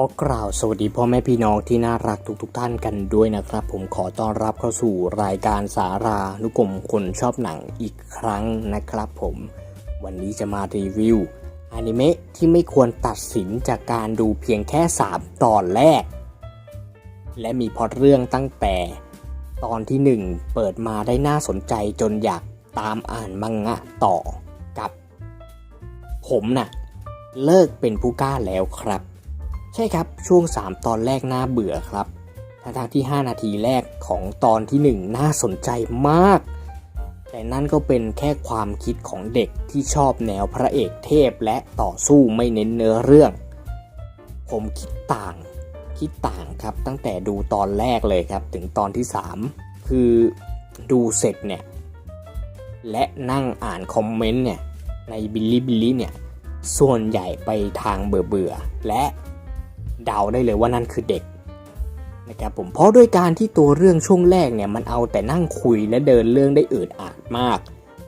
อกล่าวสวัสดีพ่อแม่พี่น้องที่น่ารักทุกๆทท่านกันด้วยนะครับ ผมขอต้อนรับเข้าสู่รายการสารานุกรมคนชอบหนังอีกครั้งนะครับผม วันนี้จะมารีวิวอนิเมะที่ไม่ควรตัดสินจากการดูเพียงแค่ 3 ตอนแรก และมีพอตเรื่องตั้งแต่ ตอนที่ 1 เปิดมาได้น่าสนใจจนอยากตามอ่านมังงะต่อกับ ผมน่ะเลิกเป็นผู้กล้าแล้วครับ ใช่ครับช่วง 3 ตอนแรกน่าเบื่อครับทั้งที่ 5 นาทีแรกของตอนที่ 1 น่าสนใจมาก แต่นั่นก็เป็นแค่ความคิดของเด็กที่ชอบแนวพระเอกเทพและต่อสู้ไม่เน้นเนื้อเรื่อง ผมคิดต่างคิดต่างครับตั้งแต่ดูตอนแรกเลยครับถึงตอนที่ 3 คือดูเสร็จเนี่ย และนั่งอ่านคอมเมนต์เนี่ยในบิลลี่บิลลี่เนี่ยส่วนใหญ่ไปทางเบื่อเบื่อและ เดาได้เลยว่านั่นคือเด็กนะครับผมเพราะด้วยการที่ตัวเรื่องช่วงแรกเนี่ยมันเอาแต่นั่งคุยและเดินเรื่องได้อืดอาดมาก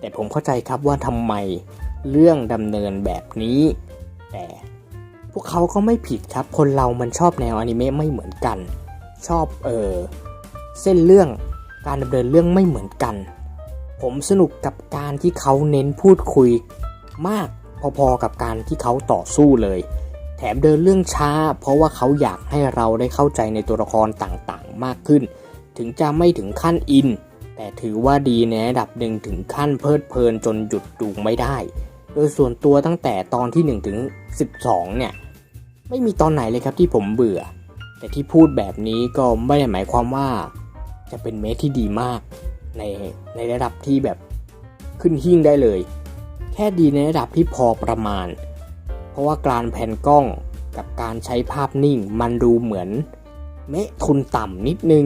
แต่ผมเข้าใจครับว่าทำไมเรื่องดำเนินแบบนี้ แต่พวกเขาก็ไม่ผิดครับคนเรามันชอบแนวอนิเมะไม่เหมือนกัน ชอบเออเส้นเรื่องการดำเนินเรื่องไม่เหมือนกัน ผมสนุกกับการที่เขาเน้นพูดคุยมากพอๆกับการที่เขาต่อสู้เลย แถมเดินเรื่องช้า เพราะว่าเขาอยากให้เราได้เข้าใจในตัวละครต่างๆ มากขึ้น ถึงจะไม่ถึงขั้นอิน แต่ถือว่าดีในระดับหนึ่งถึงขั้นเพลิดเพลินจนหยุดดูไม่ได้ โดยส่วนตัวตั้งแต่ตอนที่ 1 ถึง 12 เนี่ย ไม่มีตอนไหนเลยครับที่ผมเบื่อ แต่ที่พูดแบบนี้ก็ไม่ได้หมายความว่า จะเป็นเมทที่ดีมาก ในในระดับที่แบบขึ้นหิ่งได้เลย แค่ดีในระดับที่พอประมาณ เพราะว่าการแผ่นกล้องกับการใช้ภาพนิ่งมันดูเหมือนเมะทุนต่ำนิดนึง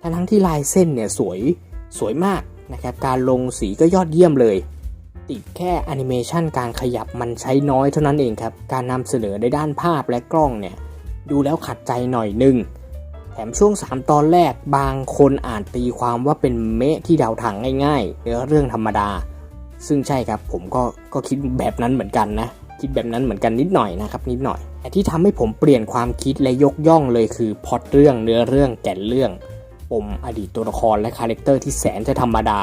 ทั้งทั้งที่ลายเส้นเนี่ยสวยสวยมากนะครับการลงสีก็ยอดเยี่ยมเลย ติดแค่แอนิเมชันการขยับมันใช้น้อยเท่านั้นเองครับ การนำเสนอในด้านภาพและกล้องเนี่ยดูแล้วขัดใจหน่อยนึง แถมช่วง 3 ตอนแรกบางคนอ่านตีความว่าเป็นเมะที่เดาทางง่ายๆเนื้อเรื่องธรรมดา ซึ่งใช่ครับผมก็ก็คิดแบบนั้นเหมือนกันนะ คิดแบบนั้นเหมือนกันนิดหน่อยนะครับนิดหน่อยแต่ที่ทำให้ผมเปลี่ยนความคิดและยกย่องเลยคือพอตเรื่องเนื้อเรื่องแก่นเรื่องปมอดีตตัวละครและคาแรคเตอร์ที่แสนจะธรรมดา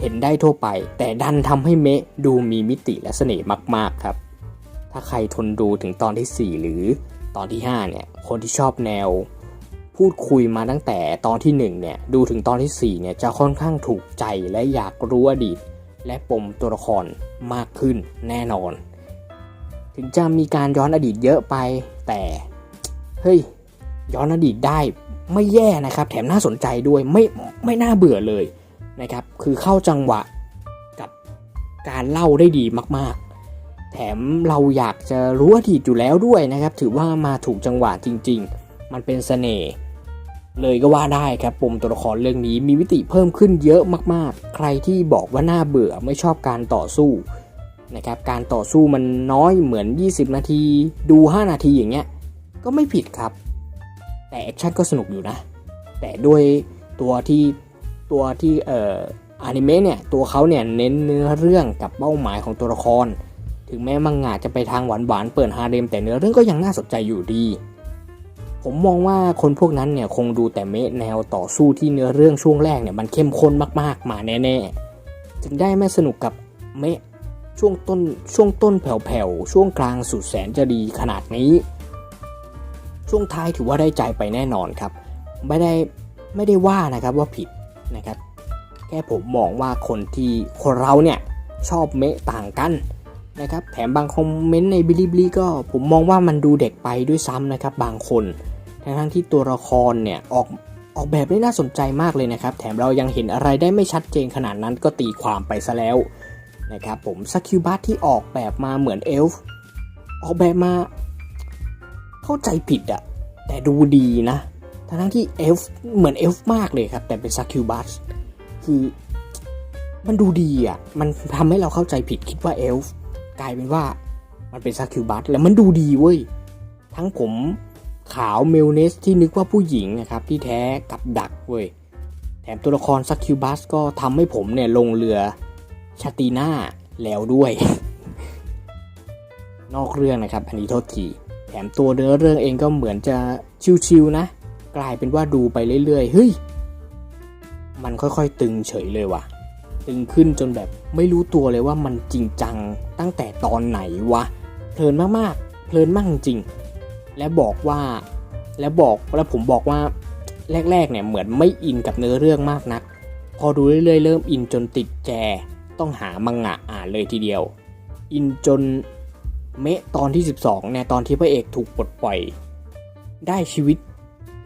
เห็นได้ทั่วไป แต่ดันทำให้เมะดูมีมิติและเสน่ห์มากๆครับ ถ้าใครทนดูถึงตอนที่ 4 หรือตอนที่ 5 เนี่ย คนที่ชอบแนว พูดคุยมาตั้งแต่ตอนที่ 1 เนี่ย ดูถึงตอนทีสี่4 เนี่ย จะค่อนข้างถูกใจและอยากรู้อดีต และปมตัวละครมากขึ้นแน่นอน ถึงจะมีการย้อนอดีตเยอะไป แต่เฮ้ยย้อนอดีตได้ไม่แย่นะครับ แถมน่าสนใจด้วยไม่ไม่น่าเบื่อเลยนะครับ คือเข้าจังหวะกับการเล่าได้ดีมาก ๆ แถมเราอยากจะรู้อดีตอยู่แล้วด้วยนะครับ ถือว่ามาถูกจังหวะจริง ๆ มันเป็นเสน่ห์เลยก็ว่าได้ครับปมตัวละครเรื่องนี้มีมิติเพิ่มขึ้นเยอะมากๆ ใครที่บอกว่าน่าเบื่อไม่ชอบการต่อสู้ นะครับการต่อสู้มันน้อยเหมือน 20 นาที ดู 5 นาทีอย่างเงี้ยก็ไม่ผิดครับ แต่แอคชั่นก็สนุกอยู่นะ แต่ด้วยตัวที่ตัวที่เอ่ออนิเมะเนี่ยตัวเขาเนี่ยเน้นเนื้อเรื่องกับเป้าหมายของตัวละคร ถึงแม้มังงะจะไปทางหวานหวานเปิดฮาเร็มแต่เนื้อเรื่องก็ยังน่าสนใจอยู่ดี ผมมองว่าคนพวกนั้นเนี่ยคงดูแต่เมะแนวต่อสู้ที่เนื้อเรื่องช่วงแรกเนี่ยมันเข้มข้นมากๆมาแน่ๆ จึงได้ไม่สนุกกับเมะ ช่วงต้นช่วงต้นแผ่วๆ ช่วงกลางสุดแสนจะดีขนาดนี้ ช่วงท้ายถือว่าได้ใจไปแน่นอนครับ ไม่ได้ไม่ได้ว่านะครับว่าผิดนะครับ แค่ผมมองว่าคนที่คนเราเนี่ยชอบเมะต่างกันนะครับ แถมบางคอมเมนต์ในบิลิบลีก็ผมมองว่ามันดูเด็กไปด้วยซ้ำนะครับ บางคน ทั้งทั้งที่ตัวละครเนี่ยออกออกแบบได้น่าสนใจมากเลยนะครับ แถมเรายังเห็นอะไรได้ไม่ชัดเจนขนาดนั้นก็ตีความไปซะแล้ว นะครับผมสกิลบัตที่ออกแบบมาเหมือนเอลฟ์ออกแบบมาเข้าใจผิดอะแต่ดูดีนะทั้งที่เอลฟ์เหมือนเอลฟ์มากเลยครับ แต่เป็นซักคิวบัสคือมันดูดีอะมันทำให้เราเข้าใจผิดคิดว่าเอลฟ์กลายเป็นว่ามันเป็นซักคิวบัสแล้วมันดูดีเว้ย ทั้งผมขาวเมลเนสที่นึกว่าผู้หญิงนะครับที่แท้กับดักเว้ยแถมตัวละครซักคิวบัสก็ทำให้ผมเนี่ยลงเรือ ชาตีน่าแล้วด้วย นอกเรื่องนะครับ อันนี้โทษทีแถมตัวเนื้อเรื่องเองก็เหมือนจะชิวๆนะ กลายเป็นว่าดูไปเรื่อยๆเฮ้ยมันค่อยๆ ตึงเฉยเลยว่ะ ตึงขึ้นจนแบบไม่รู้ตัวเลยว่ามันจริงจังตั้งแต่ตอนไหนวะเพลินมากๆ เพลินมากจริง และบอกว่าและบอกแล้วผมบอกว่าแรกๆเนี่ยเหมือนไม่อินกับเนื้อเรื่องมากนัก พอดูเรื่อยๆ เริ่มอินจนติดแจ ต้องหามังงะอ่านเลยทีเดียว อินจนเมะตอนที่ 12เนี่ยตอนที่พระเอกถูกปลดปล่อย ได้ชีวิต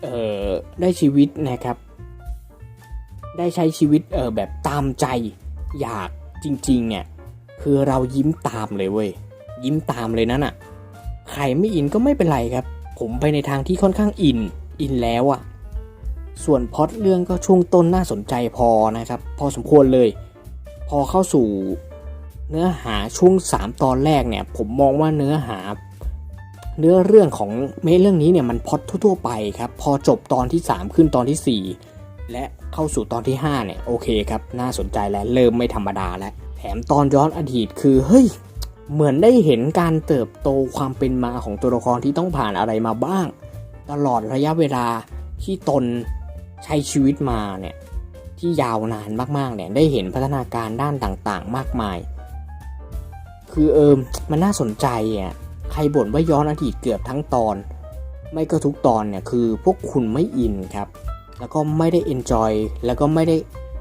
เอ่อได้ชีวิตนะครับ ได้ใช้ชีวิตเอ่อแบบตามใจอยากจริงๆเนี่ยคือเรายิ้มตามเลยเว้ยยิ้มตามเลยนั่นอะใครไม่อินก็ไม่เป็นไรครับ ผมไปในทางที่ค่อนข้างอินอินแล้วอะส่วนพอตเรื่องก็ช่วงต้นน่าสนใจพอนะครับ พอสมควรเลย อเข้าสู่เนื้อหาช่วง 3 ตอนแรกเนี่ยผมมองว่าเนื้อหา เนื้อเรื่องของเมเรื่องนี้เนี่ยมันพอตทั่วๆไปครับพอจบตอนที่ 3 ขึ้นตอนทีสี่ 4 และเข้าสู่ตอนที่ 5 เนี่ยโอเคครับน่าสนใจแล้วเริ่มไม่ธรรมดาแล้วแถมตอนย้อนอดีตคือเฮ้ยเหมือนได้เห็นการเติบโตความเป็นมาของตัวละครที่ต้องผ่านอะไรมาบ้าง ตลอดระยะเวลาที่ตนใช้ชีวิตมาเนี่ย ที่ยาวนานมากๆเนี่ยได้เห็นพัฒนาการด้านต่างๆ มากมาย คือเอิมมันน่าสนใจอะใครบ่นว่าย้อนอดีตเกือบทั้งตอน ไม่ก็ทุกตอนเนี่ยคือพวกคุณไม่อินครับ แล้วก็ไม่ได้เอนจอยแล้วก็ไม่ได้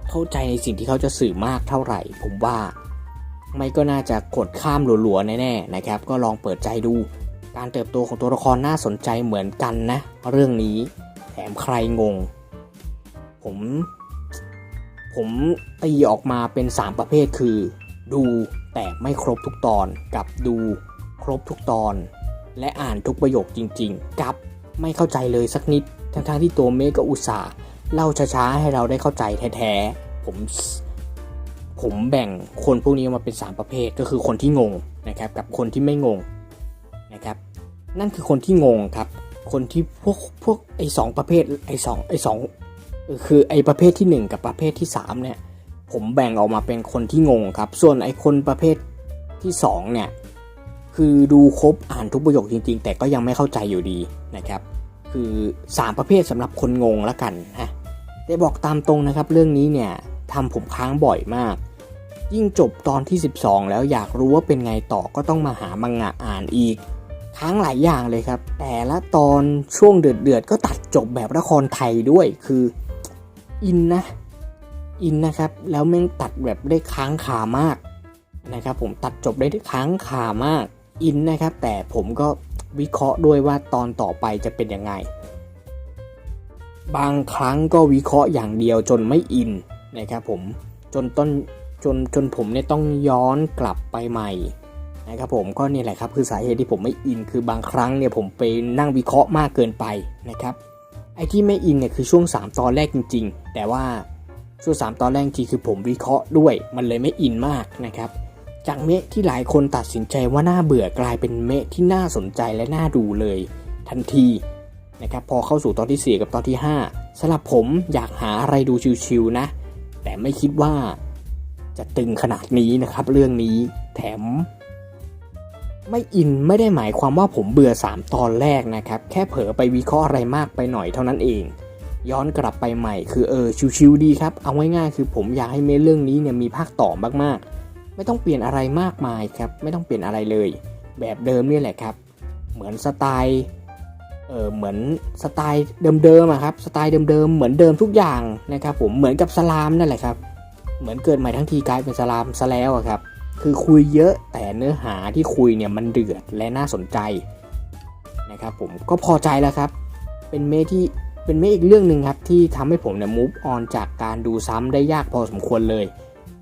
เข้าใจในสิ่งที่เขาจะสื่อมากเท่าไหร่ ผมว่าไม่ก็น่าจะกดข้ามหลัวๆแน่ๆนะครับ ก็ลองเปิดใจดู การเติบโตของตัวละครน่าสนใจเหมือนกันนะ เรื่องนี้แถมใครงง ผม ผมตีออกมาเป็น 3 ประเภทคือ ดูแต่ไม่ครบทุกตอนกับดูครบทุกตอน และอ่านทุกประโยคจริง ๆ กับไม่เข้าใจเลยสักนิด ทั้งๆที่ตัวเมฆก็อุตส่าห์เล่าช้าๆให้เราได้เข้าใจแท้ๆผมผมแบ่งคนพวกนี้มาเป็น 3 ประเภทก็คือคนที่งงนะครับกับคนที่ไม่งงนะครับ นั่นคือคนที่งงครับ คนที่พวกพวกไอ้สองประเภทไอ้สองไอ้สอง คือไอ้ประเภทที่ 1 กับประเภทที่3เนี่ยผมแบ่งออกมาเป็นคนที่งงครับ ส่วนไอ้คนประเภทที่2เนี่ยคือดูครบอ่านทุกประโยคจริง ๆ แต่ก็ยังไม่เข้าใจอยู่ดีนะครับ คือ 3 ประเภทสำหรับคนงงล้วกันนะแต่บอกตามตรงนะครับ เรื่องนี้เนี่ยทำผมค้างบ่อยมาก ยิ่งจบตอนที่ 12 แล้วอยากรู้ว่าเป็นไงต่อก็ต้องมาหามังงะอ่านอีก ค้างหลายอย่างเลยครับ แต่ละตอนช่วงเดือดๆก็ตัดจบแบบละครไทยด้วยคือ อินนะ อินนะครับ แล้วแม่งตัดแบบได้ค้างคามากนะครับผมตัดจบได้ค้างคามากอินนะครับ แต่ผมก็วิเคราะห์ด้วยว่าตอนต่อไปจะเป็นยังไง บางครั้งก็วิเคราะห์อย่างเดียวจนไม่อินนะครับผมจนต้นจนจนผมเนี่ยต้องย้อนกลับไปใหม่นะครับผมก็นี่แหละครับคือสาเหตุที่ผมไม่อินคือบางครั้งเนี่ยผมไปนั่งวิเคราะห์มากเกินไปนะครับ ไอ้ที่ไม่อินเนี่ยคือช่วง 3 ตอนแรกจริง ๆ แต่ว่าช่วง 3 ตอนแรกจริงคือผมวิเคราะห์ด้วย มันเลยไม่อินมากนะครับ จากเมะที่หลายคนตัดสินใจว่าน่าเบื่อกลายเป็นเมะที่น่าสนใจและน่าดูเลย ทันทีนะครับพอเข้าสู่ตอนที่ 4 กับตอนที่ 5สำหรับผมอยากหาอะไรดูชิวๆนะ แต่ไม่คิดว่าจะตึงขนาดนี้นะครับ เรื่องนี้แถม ไม่อินไม่ได้หมายความว่าผมเบื่อ 3 ตอนแรกนะครับ แค่เผลอไปวิเคราะห์อะไรมากไปหน่อยเท่านั้นเอง ย้อนกลับไปใหม่คือเออชิวๆดีครับ เอาง่ายๆคือผมอยากให้เมเรื่องนี้เนี่ยมีภาคต่อมากๆ ไม่ต้องเปลี่ยนอะไรมากมายครับ ไม่ต้องเปลี่ยนอะไรเลย แบบเดิมนี่แหละครับ เหมือนสไตล์เออเหมือนสไตล์เดิมๆอะครับสไตล์เดิมๆเหมือนเดิมทุกอย่างนะครับผมเหมือนกับสลามนั่นแหละครับ เหมือนเกิดใหม่ทั้งทีกลายเป็นสลามซะแล้วอะครับ คือคุยเยอะแต่เนื้อหาที่คุยเนี่ยมันเดือดและน่าสนใจนะครับผมก็พอใจแล้วครับ เป็นเมที่เป็นเมอีกเรื่องหนึ่งครับที่ทำให้ผมเนี่ย move on จากการดูซ้ำได้ยากพอสมควรเลย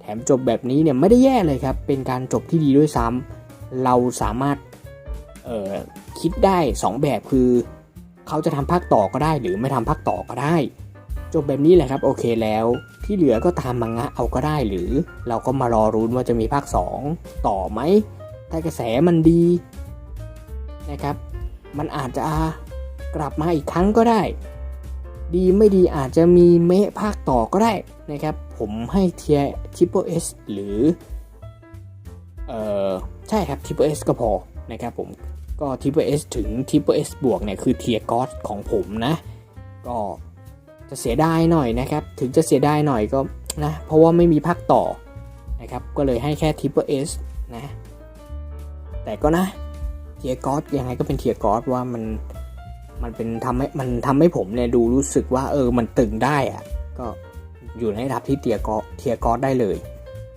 แถมจบแบบนี้เนี่ยไม่ได้แย่เลยครับ เป็นการจบที่ดีด้วยซ้ำเราสามารถเอ่อคิดได้ 2 แบบคือ เขาจะทำภาคต่อก็ได้ หรือไม่ทำภาคต่อก็ได้ จบแบบนี้แหละครับโอเคแล้ว ที่เหลือก็ตามมังงะเอาก็ได้หรือ เราก็มารอรุ้นว่าจะมีภาค 2 ต่อไหมถ้ากระแสมันดีนะครับ มันอาจจะกลับมาอีกครั้งก็ได้ ดีไม่ดีอาจจะมีเมะภาคต่อก็ได้นะครับ ผมให้เทียทิปเปเอสหรือ เออใช่ครับทิปเปเอสก็พอนะครับผมก็ Triple S ถึง Triple S บวกเนี่ยคือเทียร์กอสของผมนะ ก็ จะเสียดายหน่อยนะครับ ถึงจะเสียดายหน่อยก็นะ เพราะว่าไม่มีภาคต่อนะครับ ก็เลยให้แค่ Triple S นะ แต่ก็นะเทียร์กอสยังไงก็เป็นเทียร์กอสว่ามันมันเป็นทำให้มันทำให้ผมเนี่ยดูรู้สึกว่าเออมันตึงได้อะก็อยู่ในระดับที่เทียร์กอสเทียร์กอสได้เลย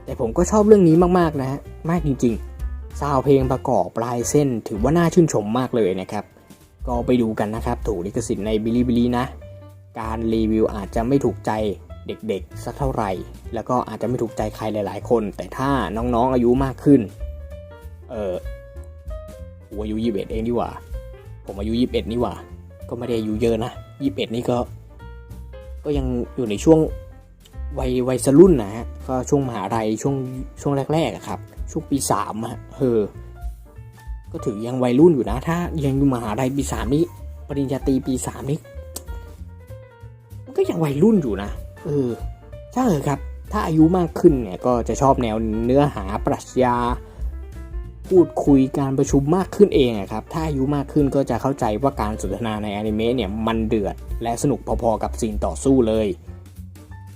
แต่ผมก็ชอบเรื่องนี้มากๆนะฮะมากจริงๆซาวเพลงประกอบปลายเส้นถือว่าน่าชื่นชมมากเลยนะครับ ก็ไปดูกันนะครับ ถูกลิขสิทธิ์ในบิลิบิลินะ การรีวิวอาจจะไม่ถูกใจเด็กๆสักเท่าไหร่ แล้วก็อาจจะไม่ถูกใจใครหลาย ๆ คน แต่ถ้าน้องๆอายุมากขึ้น เออผมอายุยี่สิบเอ็ดเองดีกว่า ผมอายุยี่สิบเอ็ดนี่หว่า ก็ไม่ได้อายุเยอะนะยี่สิบเอ็ดนี่ก็ ก็ยังอยู่ในช่วงวัยวัยสรุ่นนะฮะก็ช่วงมหาลัยช่วงช่วงแรกๆอะครับ ช่วงปีสามอะเออก็ถือยังวัยรุ่นอยู่นะ ถ้ายังอยู่มหาลัยปีสามนี่ปริญญาตรีปีสามนี่ ยังวัยรุ่นอยู่นะเออใช่ครับ ถ้าอายุมากขึ้นเนี่ยก็จะชอบแนวเนื้อหาปรัชญา พูดคุยการประชุมมากขึ้นเองอะครับ ถ้าอายุมากขึ้นก็จะเข้าใจว่าการสนทนาในอนิเมะเนี่ยมันเดือด และสนุกพอๆกับซีนต่อสู้เลย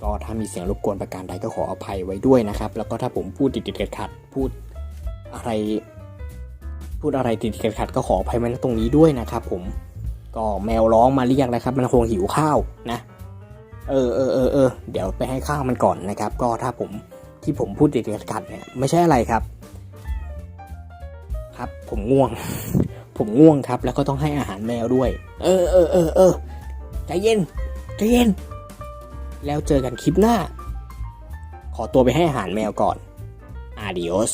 ก็ถ้ามีเสียงรบกวนประการใดก็ขออภัยไว้ด้วยนะครับ แล้วก็ถ้าผมพูดติดๆขัดๆพูดอะไรพูดอะไรติดๆขัดก็ขออภัยไว้ณตรงนี้ด้วยนะครับผมก็แมวร้องมาเรียกแล้วครับ มันคงหิวข้าวนะ เออเออเออเออเดี๋ยวไปให้ข้าวมันก่อนนะครับ ก็ถ้าผมที่ผมพูดติดๆขัดเนี่ยไม่ใช่อะไรครับ ครับผมง่วง ผมง่วงครับ แล้วก็ต้องให้อาหารแมวด้วย เออเออเออเออใจเย็นใจเย็น แล้วเจอกันคลิปหน้า ขอตัวไปให้อาหารแมวก่อน Adios